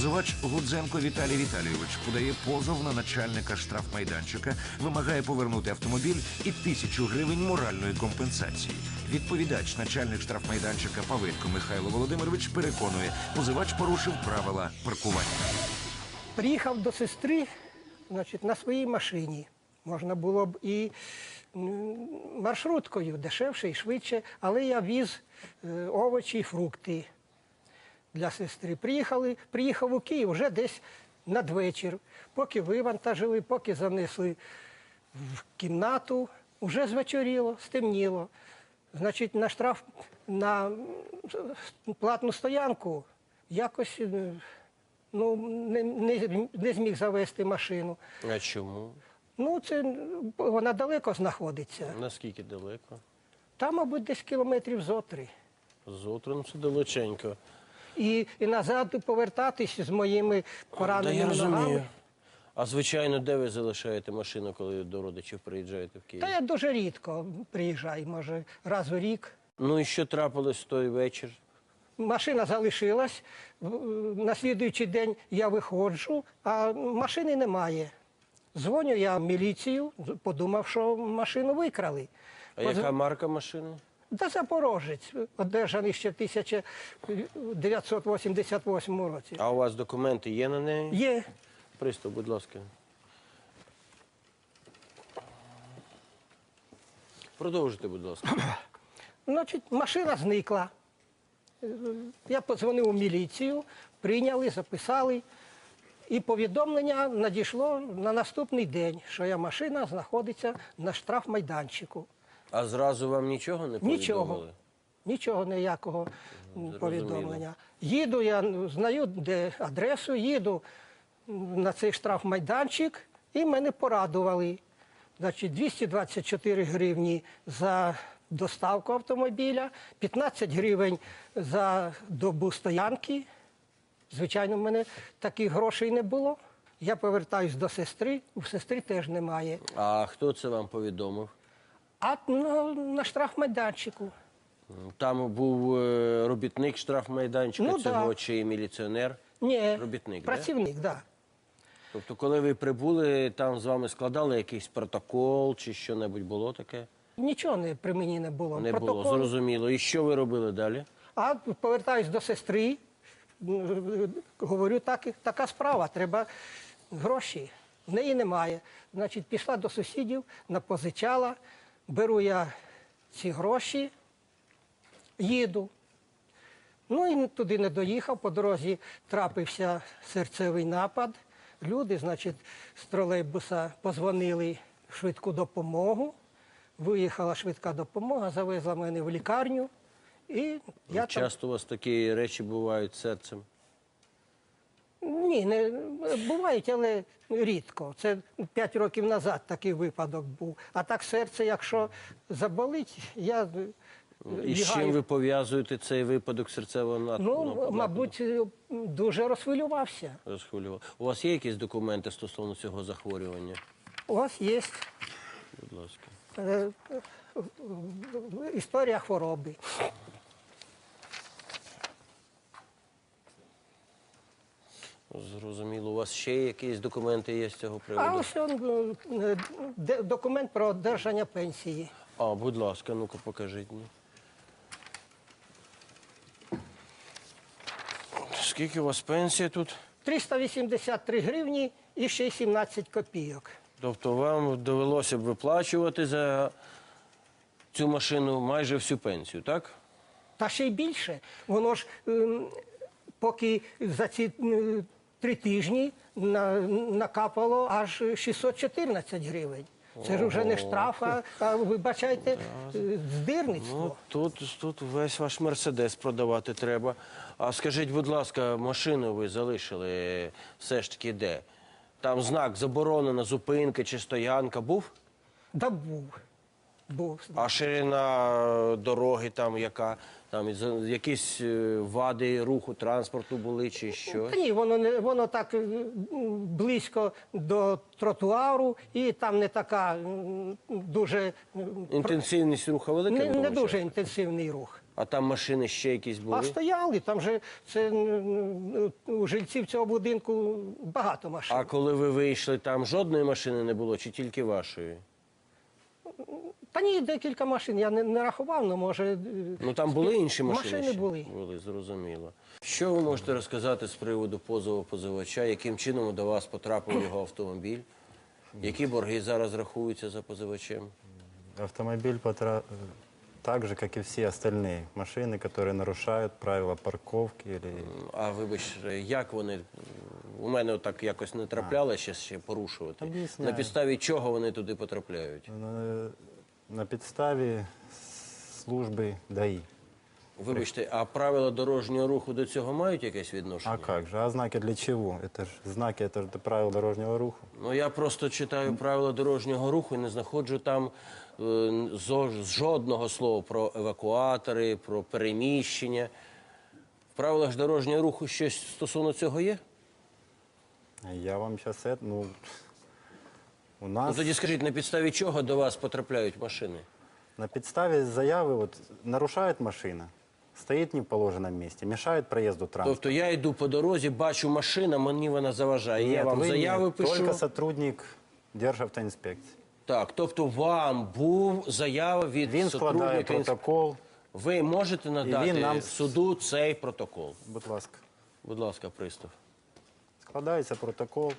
Позивач Гудзенко Віталій Віталійович подає позов на начальника штрафмайданчика, вимагає повернути автомобіль і тисячу гривень моральної компенсації. Відповідач, начальник штрафмайданчика Павитко Михайло Володимирович переконує, позивач порушив правила паркування. Приїхав до сестри значить, на своїй машині. Можна було б і маршруткою дешевше і швидше, але я віз е, овочі і фрукти для сестри. Приїхали, приїхав у Київ вже десь надвечір. Поки вивантажили, поки занесли в кімнату, вже звечоріло, стемніло. Значить, на штраф на платну стоянку якось е, ну, не, не, не зміг завести машину. А чому? Ну, це вона далеко знаходиться. Наскільки далеко? Там, мабуть, десь кілометрів зо три. З Отром це далеченько. І, і назад повертатись з моїми Та пораненими я розумію. А звичайно, де ви залишаєте машину, коли до родичів приїжджаєте в Київ? Та я дуже рідко приїжджаю, може, раз у рік. Ну і що трапилось в той вечір? Машина залишилась. На слідуючий день я виходжу, а машини немає. Дзвоню я в міліцію, подумав, що машину викрали. А Позв- яка марка машини? Да Запорожець, одержаний ще в 1988 році. А у вас документи є на неї? Є. Пристав, будь ласка. Продовжуйте, будь ласка. Значить, машина зникла. Я подзвонив у міліцію, прийняли, записали. І повідомлення надійшло на наступний день, що я машина знаходиться на штрафмайданчику. А зразу вам нічого не повідомили? Нічого. Нічого ніякого зрозуміло. повідомлення. Їду, я ну, знаю, де адресу, їду на цей штрафмайданчик і мене порадували. Значить, 224 гривні за доставку автомобіля, 15 гривень за добу стоянки. Звичайно, в мене таких грошей не було. Я повертаюсь до сестри, у сестри теж немає. А хто це вам повідомив? А на, на штрафмайданчику. Там був е, робітник штрафмайданчика Ну, цього да. чи міліціонер? Ні, Робітник, працівник, так. Да. Тобто, коли ви прибули, там з вами складали якийсь протокол чи що-небудь було таке? Нічого не при мені не було. Не було, зрозуміло. І що ви робили далі? А повертаюсь до сестри, говорю, так, така справа, треба гроші. В неї немає. Значить, пішла до сусідів, напозичала, беру я ці гроші, їду. Ну і туди не доїхав, по дорозі трапився серцевий напад. Люди, значить, з тролейбуса позвонили в швидку допомогу. Виїхала швидка допомога, завезла мене в лікарню. І я там... Часто у вас такі речі бувають серцем? Ні, не бувають, але рідко. Це 5 років назад такий випадок був. А так серце, якщо заболить, я І з чим ви пов'язуєте цей випадок серцевого нападу? Ну, мабуть, дуже розхвилювався. Розхвилював. У вас є якісь документи стосовно цього захворювання? У вас є Будь ласка. е, е, історія хвороби. Зрозуміло. У вас ще якісь документи є з цього А ось он, е, де- документ про одержання пенсії. А, будь ласка, ну-ка покажіть мені. Скільки у вас пенсія тут? 383 гривні і ще й 17 копійок. Тобто вам довелося б виплачувати за цю машину майже всю пенсію, так? Та ще й більше. Воно ж ем, поки за ці м, три тижні на, накапало аж 614 гривень. Це ж вже не штраф, а, а вибачайте, е, здирництво. Ну, тут, тут весь ваш мерседес продавати треба. А скажіть, будь ласка, машину ви залишили все ж таки де? Там знак заборонена зупинка чи стоянка був? Да був. був. А ширина дороги там яка? Там із- якісь е, вади руху транспорту були чи що? Та ні, воно не воно так е, близько до тротуару, і там не така дуже Інтенсивність руху велика? не, не дуже інтенсивний рух. А там машини ще якісь були? А стояли, там же це у жильців цього будинку багато машин. А коли ви вийшли, там жодної машини не було, чи тільки вашої? Та ні, декілька машин. Я не, не рахував, але може. е, Ну там були інші машини? Машини ще? були. Були, зрозуміло. Що ви можете розказати з приводу позову позивача? Яким чином до вас потрапив його автомобіль? Які борги зараз рахуються за позивачем? Автомобиль потра... так же, как и все остальные машины, которые нарушают правила парковки или А вибачте, як вони у мене так якось не трапляло ще, ще порушувати? Об'ясняю. На підставі чого вони туди потрапляють? на, на підставі служби ДАИ. Вибачте, а правила дорожнього руху до цього мають якесь відношення? А как же? А знаки для чего? Это же знаки, это же правила дорожнего руху. Ну я просто читаю правила дорожнього руху і не знаходжу там е, зо- жодного слова про евакуатори, про переміщення. В правилах ж дорожнього руху щось стосовно цього є? Я вам сейчас это, ну, у Ну тоді скажіть, на підставі чого до вас потрапляють машини? на підставі заяви вот, нарушает машина, стоит не в положенном месте, мешает проезду транспорта. Тобто я йду по дорозі, бачу машина, мені вона заважає. я вам вы заяви пишу. только сотрудник Державтоинспекции. Так, тобто вам був заява від Він складає сотрудника. інс- протокол. Ви можете надати він нам- суду цей протокол. Будь ласка. Будь ласка, пристав. Складається протокол.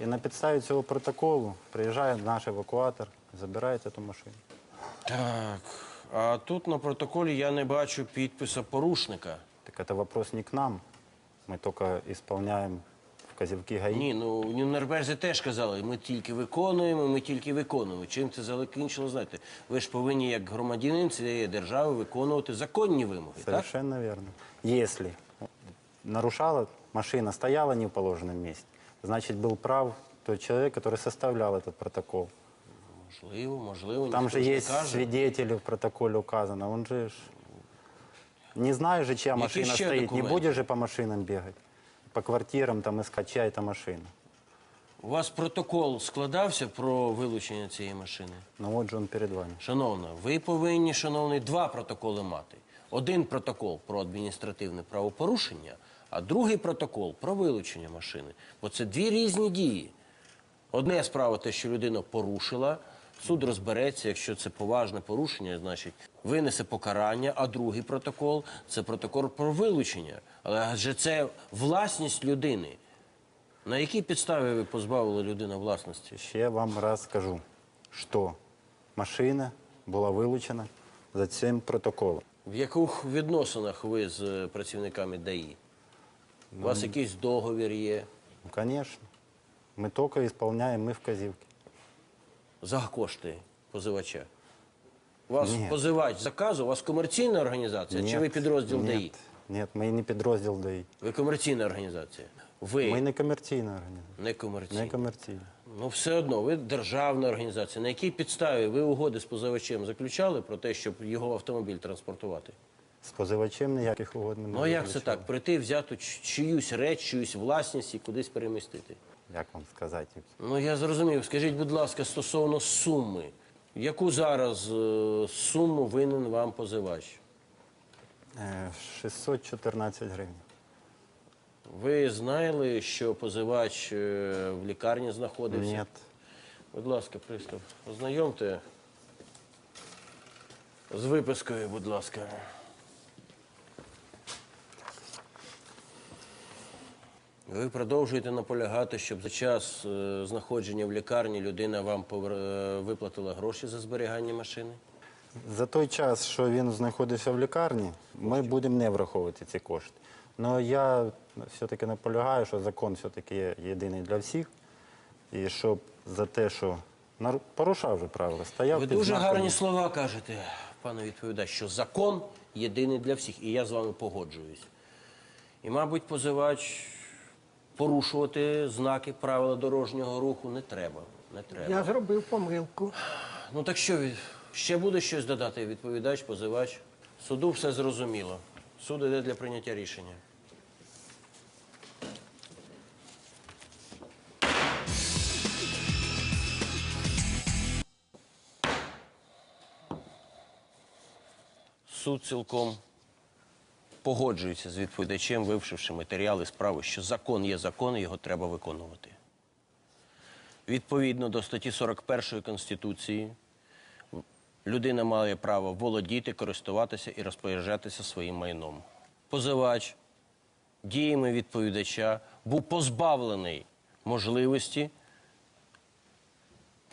І на підставі цього протоколу приїжджає наш евакуатор, забирає цю машину. Так, а тут на протоколі я не бачу підписа порушника. Так це вопрос не к нам. Ми тільки виконуємо вказівки ГАІ. Ні, ну в Нюрнберзі теж казали, ми тільки виконуємо, ми тільки виконуємо. Чим це закінчило, знаєте? Ви ж повинні, як громадянин цієї держави, виконувати законні вимоги, так? Совершенно верно. Если нарушала машина, стояла не в положенном месте, значит, был прав тот человек, который составлял этот протокол. Можливо, можливо, Там ніхто же ж не есть каже. свидетели в протоколе указано. Он же ж... Не знаю же, чья Які машина ще стоит. Не документи? будешь же по машинам бегать. По квартирам там искать, чья это машина. У вас протокол складався про вилучення цієї машини? Ну вот же он перед вами. Шановна, ви повинні, шановний, два протоколи мати. Один протокол про адміністративне правопорушення, а другий протокол про вилучення машини. Бо це дві різні дії. Одне справа те, що людина порушила, суд розбереться, якщо це поважне порушення, значить винесе покарання, а другий протокол це протокол про вилучення. Але адже це власність людини. На якій підставі ви позбавили людину власності? Ще вам раз скажу, що машина була вилучена за цим протоколом. В яких відносинах ви з працівниками ДАІ? У вас якийсь договір є? Ну, конечно. Мы только исполняем мы вказівки. За кошти позивача? У вас Ні. позивач заказу, у вас комерційна організація чи ви підрозділ ні, ДАІ? Ні, ми не підрозділ ДАІ. Ви комерційна організація. Ви Ми не комерційна організація. не комерційна. Не комерційна. Ну все одно, ви державна організація. На якій підставі ви угоди з позивачем заключали про те, щоб його автомобіль транспортувати? З позивачем ніяких угод не Ну а як це так? Прийти, взяти чиюсь реч, чиюсь власність і кудись перемістити? Як вам сказати? Ну я зрозумів. Скажіть, будь ласка, стосовно суми, яку зараз е, суму винен вам позивач? Е, 614 гривень. Ви знали, що позивач е, в лікарні знаходився? Ні. Будь ласка, пристав, ознайомте з випискою, будь ласка. Ви продовжуєте наполягати, щоб за час е, знаходження в лікарні людина вам е, виплатила гроші за зберігання машини? За той час, що він знаходився в лікарні, ми будемо не враховувати ці кошти. Але я все-таки наполягаю, що закон все-таки є єдиний для всіх. І щоб за те, що порушав же правила, стояв Ви під дуже знаком. гарні слова кажете, пане відповідач, що закон єдиний для всіх, і я з вами погоджуюсь. І, мабуть, позивач порушувати знаки правила дорожнього руху не треба. Не треба. Я зробив помилку. Ну так що, ще буде щось додати відповідач, позивач? Суду все зрозуміло. Суд іде для прийняття рішення. суд цілком погоджується з відповідачем, вивчивши матеріали справи, що закон є закон, і його треба виконувати. Відповідно до статті 41 Конституції, людина має право володіти, користуватися і розпоряджатися своїм майном. Позивач діями відповідача був позбавлений можливості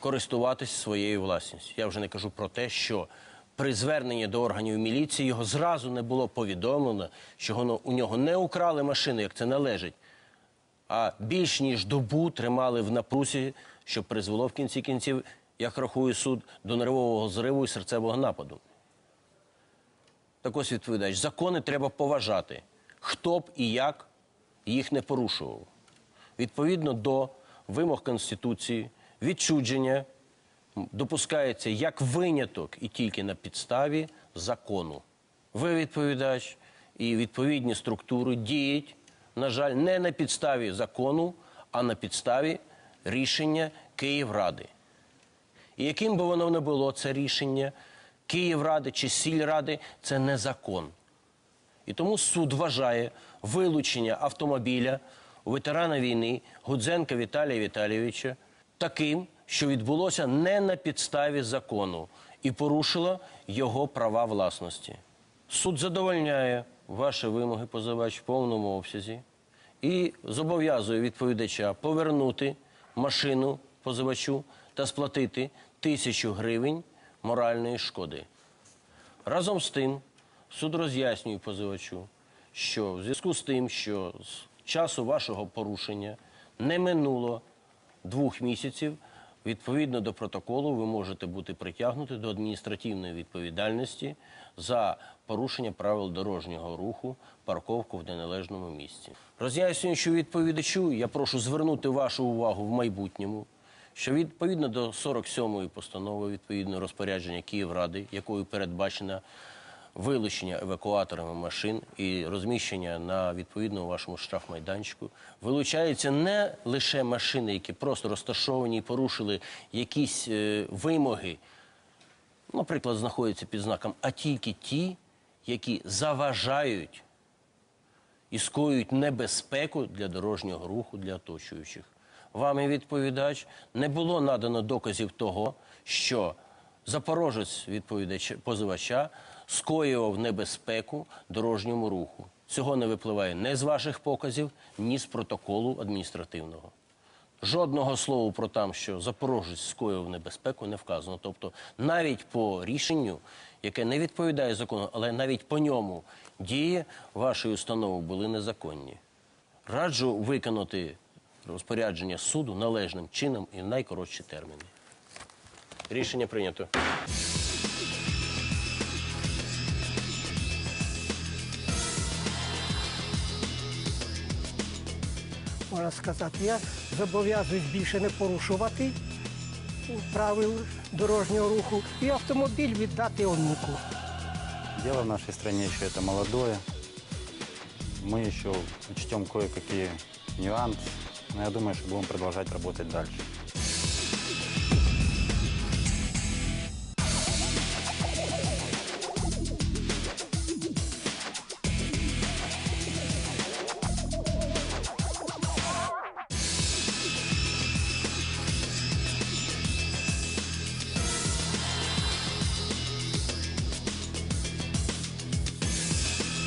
користуватися своєю власністю. Я вже не кажу про те, що при зверненні до органів міліції його зразу не було повідомлено, що у нього не украли машину, як це належить, а більш ніж добу тримали в напрусі, що призвело в кінці кінців, як рахує суд, до нервового зриву і серцевого нападу. Так ось відповідач, закони треба поважати, хто б і як їх не порушував. Відповідно до вимог Конституції, відчудження допускається як виняток і тільки на підставі закону. Ви відповідач і відповідні структури діють, на жаль, не на підставі закону, а на підставі рішення Київради. І яким би воно не було це рішення Київради чи сільради, це не закон. І тому суд вважає вилучення автомобіля ветерана війни Гудзенка Віталія Віталійовича таким, що відбулося не на підставі закону і порушило його права власності. Суд задовольняє ваші вимоги, позивач, в повному обсязі і зобов'язує відповідача повернути машину позивачу та сплатити тисячу гривень моральної шкоди. Разом з тим, суд роз'яснює позивачу, що в зв'язку з тим, що з часу вашого порушення не минуло двох місяців, відповідно до протоколу, ви можете бути притягнуті до адміністративної відповідальності за порушення правил дорожнього руху, парковку в неналежному місці. Роз'яснюючи відповідачу, я прошу звернути вашу увагу в майбутньому що відповідно до 47-ї постанови, відповідно розпорядження Київради, якою передбачено вилучення евакуаторами машин і розміщення на відповідному вашому штрафмайданчику, вилучаються не лише машини, які просто розташовані і порушили якісь е, вимоги, наприклад, знаходяться під знаком, а тільки ті, які заважають і скоюють небезпеку для дорожнього руху для оточуючих. Вами відповідач не було надано доказів того, що запорожець відповідач позивача скоював небезпеку дорожньому руху. Цього не випливає ні з ваших показів, ні з протоколу адміністративного. Жодного слова про те, що запорожець скоїв небезпеку, не вказано. Тобто, навіть по рішенню, яке не відповідає закону, але навіть по ньому дії вашої установи були незаконні. Раджу виконати розпорядження суду належним чином і в найкоротші терміни. Рішення прийнято. можна сказати, я зобов'язуюсь більше не порушувати правил дорожнього руху і автомобіль віддати онуку. Дело в нашей стране еще это молодое. Мы еще учтем кое-какие нюансы. Но я думаю, что будем продолжать работать дальше.